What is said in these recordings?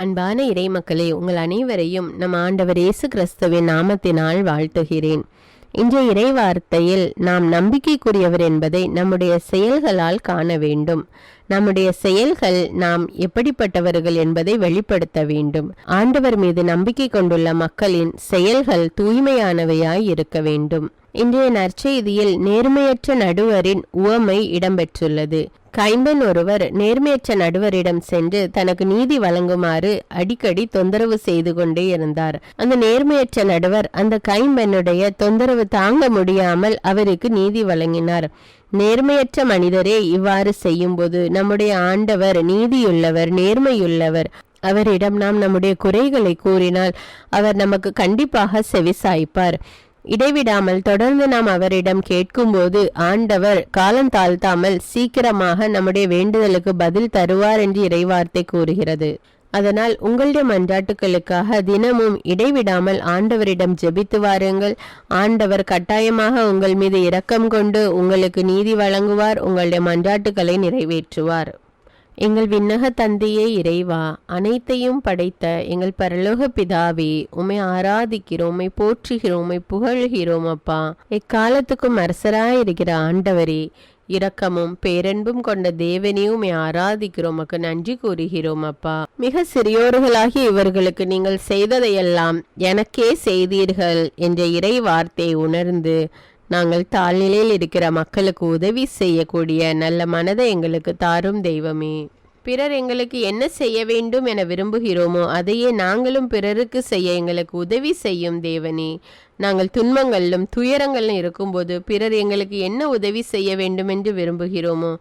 அன்பான இறைமக்களே உங்கள் அனைவரையும் நம் ஆண்டவர் இயேசு கிறிஸ்துவின் நாமத்தினால் வாழ்த்துகிறேன். இன்றைய இறை வார்த்தையில் நாம் நம்பிக்கைக்குரியவர் என்பதை நம்முடைய செயல்களால் காண வேண்டும். நம்முடைய செயல்கள் நாம் எப்படிப்பட்டவர்கள் என்பதை வெளிப்படுத்த வேண்டும். ஆண்டவர் மீது நம்பிக்கை கொண்டுள்ள மக்களின் செயல்கள் தூய்மையானவையாய் இருக்க வேண்டும். இன்றைய நற்செய்தியில் நேர்மையற்ற நடுவரின் உவமை இடம்பெற்றுள்ளது. கைம்பெண் ஒருவர் நேர்மையற்ற நடுவரிடம் சென்று தனக்கு நீதி வழங்குமாறு அடிக்கடி தொந்தரவு செய்து கொண்டே இருந்தார். அந்த நேர்மையற்ற நடுவர் அந்த கைம்பெண்ணுடைய தொந்தரவு தாங்க முடியாமல் அவருக்கு நீதி வழங்கினார். நேர்மையற்ற மனிதரே இவ்வாறு செய்யும்போது நம்முடைய ஆண்டவர் நீதியுள்ளவர் நேர்மையுள்ளவர். அவரிடம் நாம் நம்முடைய குறைகளை கூறினால் அவர் நமக்கு கண்டிப்பாக செவிசாய்ப்பார் இடைவிடாமல் தொடர்ந்து நாம் அவரிடம் கேட்கும்போது ஆண்டவர் காலம் தாழ்த்தாமல் சீக்கிரமாக நம்முடைய வேண்டுதலுக்கு பதில் தருவார் என்று இறைவார்த்தை கூறுகிறது. அதனால் உங்களுடைய மன்றாட்டுகளுக்காக தினமும் இடைவிடாமல் ஆண்டவரிடம் ஜெபித்து வாருங்கள். ஆண்டவர் கட்டாயமாக உங்கள் மீது இரக்கம் கொண்டு உங்களுக்கு நீதி வழங்குவார் உங்களுடைய மன்றாட்டுகளை நிறைவேற்றுவார். எங்கள் விண்ணக தந்தையே இறைவா அனைத்தையும் படைத்த எங்கள் பரலோக பிதாவே உமை ஆராதிக்கிறோம் உமை போற்றுகிறோம் உமை புகழ்கிறோம் அப்பா. எக்காலத்துக்கும் அரசராய் இருக்கிற ஆண்டவரே இரக்கமும் பேரன்பும் கொண்ட தேவனையும் ஆராதிக்கிறோம் உமக்கு நன்றி கூறுகிறோம் அப்பா. மிக சிறியோர்களாகி இவர்களுக்கு நீங்கள் செய்ததையெல்லாம் எனக்கே செய்தீர்கள் என்ற இறை வார்த்தையை உணர்ந்து நாங்கள் தாழ்நிலையில் இருக்கிற மக்களுக்கு உதவி செய்யக்கூடிய நல்ல மனதை எங்களுக்கு தாரும் தெய்வமே. பிறர் எங்களுக்கு என்ன செய்ய வேண்டும் என விரும்புகிறோமோ அதையே நாங்களும் பிறருக்கு செய்ய எங்களுக்கு உதவி செய்யும் தேவனே. நாங்கள் துன்பங்களிலும் துயரங்களிலும் இருக்கும்போது பிறர் எங்களுக்கு என்ன உதவி செய்ய வேண்டும் என்று விரும்புகிறோமோ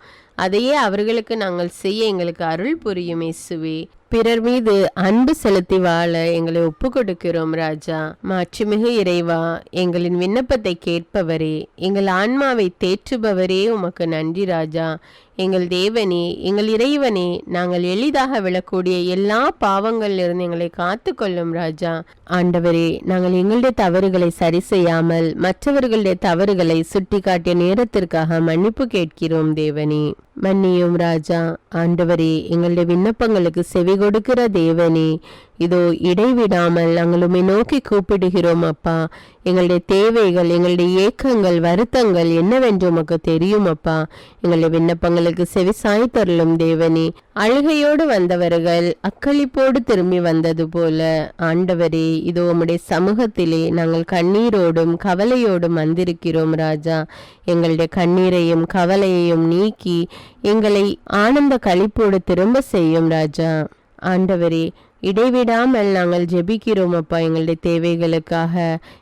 அதையே அவர்களுக்கு நாங்கள் செய்ய எங்களுக்கு அருள் புரியும் இயேசுவே. பிறர் மீது அன்பு செலுத்தி வாழ எங்களை ஒப்பு கொடுக்கிறோம் ராஜா. மாட்சிமிகு இறைவா எங்களின் விண்ணப்பத்தை கேட்பவரே எங்கள் ஆன்மாவை தேற்றுபவரே உமக்கு நன்றி ராஜா. எங்கள் தேவனே எங்கள் இறைவனே நாங்கள் எளிதாக விழக்கூடிய எல்லா பாவங்களிலிருந்து எங்களை காத்து கொள்ளும் ராஜா. ஆண்டவரே நாங்கள் எங்களுடைய தவறுகளை சரி செய்யாமல் மற்றவர்களுடைய தவறுகளை சுட்டிக்காட்டிய நேரத்திற்காக மன்னிப்பு கேட்கிறோம் தேவனே. மன்னியும் ராஜா ஆண்டவரே எங்களுடைய விண்ணப்பங்களுக்கு செவி கொடுக்கிற தேவனே. இதோ இடைவிடாமல் நாங்கள் உம்மை நோக்கி கூப்பிடுகிறோம் அப்பா. எங்களுடைய தேவைகள் எங்களுடைய ஏக்கங்கள் வருத்தங்கள் என்னவென்று உமக்கு தெரியும் அப்பா. எங்களுடைய விண்ணப்பங்களுக்கு செவி சாய்த்தருளும் தேவனே. அழுகையோடு வந்தவர்கள் அக்களிப்போடு திரும்பி வந்தது போல ஆண்டவரே இதோ உம்முடைய சமூகத்திலே நாங்கள் கண்ணீரோடும் கவலையோடும் வந்திருக்கிறோம் ராஜா. எங்களுடைய கண்ணீரையும் கவலையையும் நீக்கி எங்களை ஆனந்த களிப்போடு திரும்ப செய்யும் ராஜா. ஆண்டவரே இடைவிடாமல் நாங்கள் ஜெபிக்கிறோம் அப்பா. எங்களுடைய தேவைகளுக்காக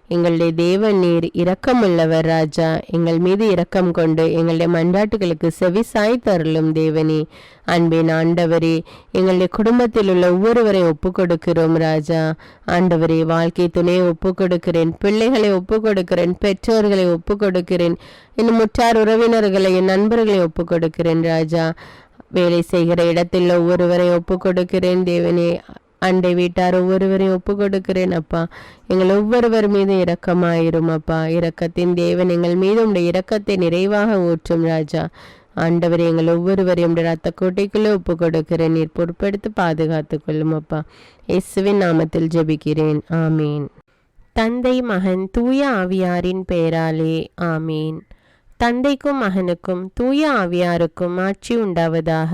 எங்களுடைய தேவன் நீர் இரக்கமுள்ளவர் ராஜா. எங்கள் மீது இரக்கம் கொண்டு எங்களுடைய மன்றாட்டுகளுக்கு செவி சாய்த்தருளும் தேவனே. அன்பின் ஆண்டவரே எங்களுடைய குடும்பத்தில் உள்ள ஒவ்வொருவரை ஒப்பு கொடுக்கிறோம் ராஜா. ஆண்டவரே வாழ்க்கை துணையை ஒப்பு கொடுக்கிறேன் பிள்ளைகளை ஒப்பு கொடுக்கிறேன் பெற்றோர்களை ஒப்பு கொடுக்கிறேன் இன்னும் முற்றார் உறவினர்களை என் நண்பர்களை ஒப்பு கொடுக்கிறேன் ராஜா. வேலை செய்கிற இடத்தில் ஒவ்வொருவரை ஒப்பு கொடுக்கிறேன் தேவனே. அண்டை வீட்டார் ஒவ்வொருவரையும் ஒப்பு கொடுக்கிறேன் அப்பா. எங்கள் ஒவ்வொருவர் மீது இரக்கமாயிரும் அப்பா. இரக்கத்தின் தேவன் எங்கள் மீது உடைய இரக்கத்தை நிறைவாக ஊற்றும் ராஜா. ஆண்டவர் எங்கள் ஒவ்வொருவரையும் ரத்த கோட்டைக்குள்ளே ஒப்பு கொடுக்கிறேன் நீர் பொறுப்பெடுத்து பாதுகாத்து கொள்ளும் அப்பா. இயேசுவின் நாமத்தில் ஜெபிக்கிறேன். ஆமீன். தந்தை மகன் தூய ஆவியாரின் பெயராலே ஆமீன். தந்தைக்கும் மகனுக்கும் தூய ஆவியாருக்கும் ஆட்சி உண்டாவதாக.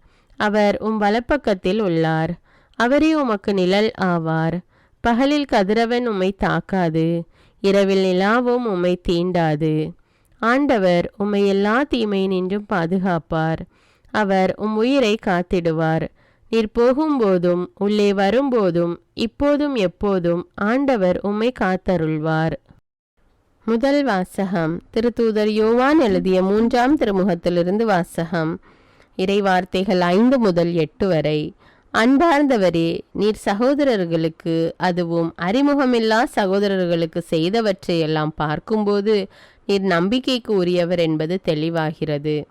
அவர் உம் வலப்பக்கத்தில் உள்ளார். அவரே உமக்கு நிழல் ஆவார். பகலில் கதிரவன் உம்மை தாக்காது. இரவில் நிலாவும் உம்மை தீண்டாது. ஆண்டவர் உம்மை எல்லா தீமையினின்றும் பாதுகாப்பார். அவர் உம் உயிரை காத்திடுவார். நீர் போகும்போதும் உள்ளே வரும்போதும் இப்போதும் எப்போதும் ஆண்டவர் உம்மை காத்தருள்வார். முதல் வாசகம். திருத்தூதர் யோவான் எழுதிய மூன்றாம் திருமுகத்திலிருந்து வாசகம். இறைவார்த்தைகள் ஐந்து முதல் எட்டு வரை. அன்பார்ந்தவரே நீர் சகோதரர்களுக்கு அதுவும் அறிமுகமில்லா சகோதரர்களுக்கு செய்தவற்றை எல்லாம் பார்க்கும்போது நீர் நம்பிக்கைக்கு உரியவர் என்பது தெளிவாகிறது.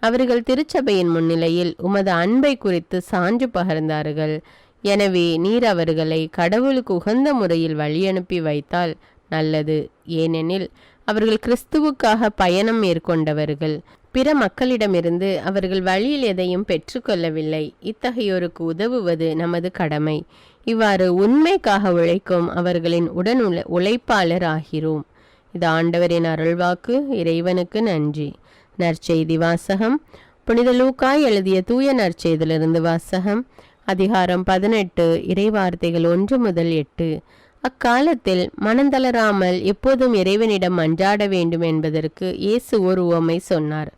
அவர்கள் திருச்சபையின் முன்னிலையில் உமது அன்பை குறித்து சான்று பகர்ந்தார்கள். எனவே நீர் அவர்களை கடவுளுக்கு உகந்த முறையில் வழியனுப்பி வைத்தால் நல்லது. ஏனெனில் அவர்கள் கிறிஸ்துவுக்காக பயணம் மேற்கொண்டவர்கள். பிற மக்களிடமிருந்து அவர்கள் வழியில் எதையும் பெற்றுக்கொள்ளவில்லை. இத்தகையோருக்கு உதவுவது நமது கடமை. இவ்வாறு உண்மைக்காக உழைக்கும் அவர்களின் உடன் உழ உழைப்பாளர் ஆகிறோம் இது ஆண்டவரின் அருள்வாக்கு இறைவனுக்கு நன்றி. நற்செய்தி வாசகம். புனித லூக்காய் எழுதிய தூய நற்செய்திலிருந்து வாசகம். அதிகாரம் பதினெட்டு இறைவார்த்தைகள் ஒன்று முதல் எட்டு. அக்காலத்தில் மனந்தளராமல் எப்போதும் இறைவனிடம் மன்றாட வேண்டும் என்பதற்கு இயேசு ஒரு உவமை சொன்னார்.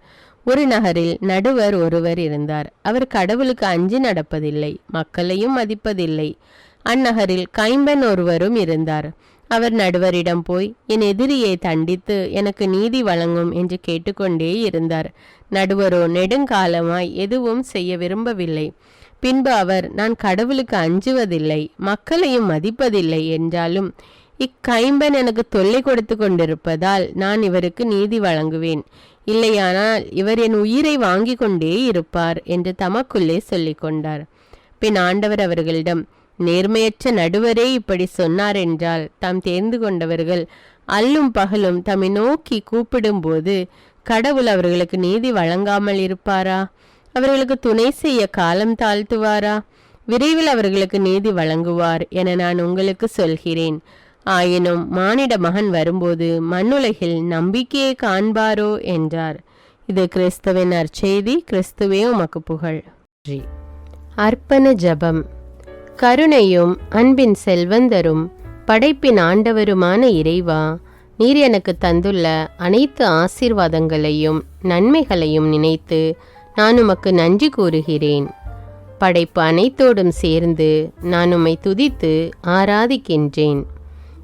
ஒரு நகரில் நடுவர் ஒருவர் இருந்தார். அவர் கடவுளுக்கு அஞ்சி நடப்பதில்லை மக்களையும் மதிப்பதில்லை. அந்நகரில் கைம்பன் ஒருவரும் இருந்தார். அவர் நடுவரிடம் போய் என் எதிரியை தண்டித்து எனக்கு நீதி வழங்கும் என்று கேட்டுக்கொண்டே இருந்தார். நடுவரோ நெடுங்காலமாய் எதுவும் செய்ய விரும்பவில்லை. பின்பு அவர் நான் கடவுளுக்கு அஞ்சுவதில்லை மக்களையும் மதிப்பதில்லை என்றாலும் இக்கைம்பன் எனக்கு தொல்லை கொடுத்து கொண்டிருப்பதால் நான் இவருக்கு நீதி வழங்குவேன். இல்லையானால் இவர் என் உயிரை வாங்கி கொண்டே இருப்பார் என்று தமக்குள்ளே சொல்லிக் கொண்டார். பின் ஆண்டவர் அவர்களிடம் நேர்மையற்ற நடுவரே இப்படி சொன்னார் என்றால் தாம் தேர்ந்து கொண்டவர்கள் அல்லும் பகலும் தம்மை நோக்கி கூப்பிடும்போது கடவுள் அவர்களுக்கு நீதி வழங்காமல் இருப்பாரா? அவர்களுக்கு துணை செய்ய காலம் தாழ்த்துவாரா? விரைவில் அவர்களுக்கு நீதி வழங்குவார் என நான் உங்களுக்கு சொல்கிறேன். ஆயினும் மானிட மகன் வரும்போது மண்ணுலகில் நம்பிக்கையை காண்பாரோ என்றார். இது கிறிஸ்துவின் நற்செய்தி. கிறிஸ்துவே உமக்கு புகழ். அர்ப்பண ஜெபம். கருணையும் அன்பின் செல்வந்தரும் படைப்பின் ஆண்டவருமான இறைவா நீர் எனக்கு தந்துள்ள அனைத்து ஆசீர்வாதங்களையும் நன்மைகளையும் நினைத்து நான் உமக்கு நன்றி கூறுகிறேன். படைப்பு அனைத்தோடும் சேர்ந்து நான் உம்மை துதித்து ஆராதிக்கின்றேன்.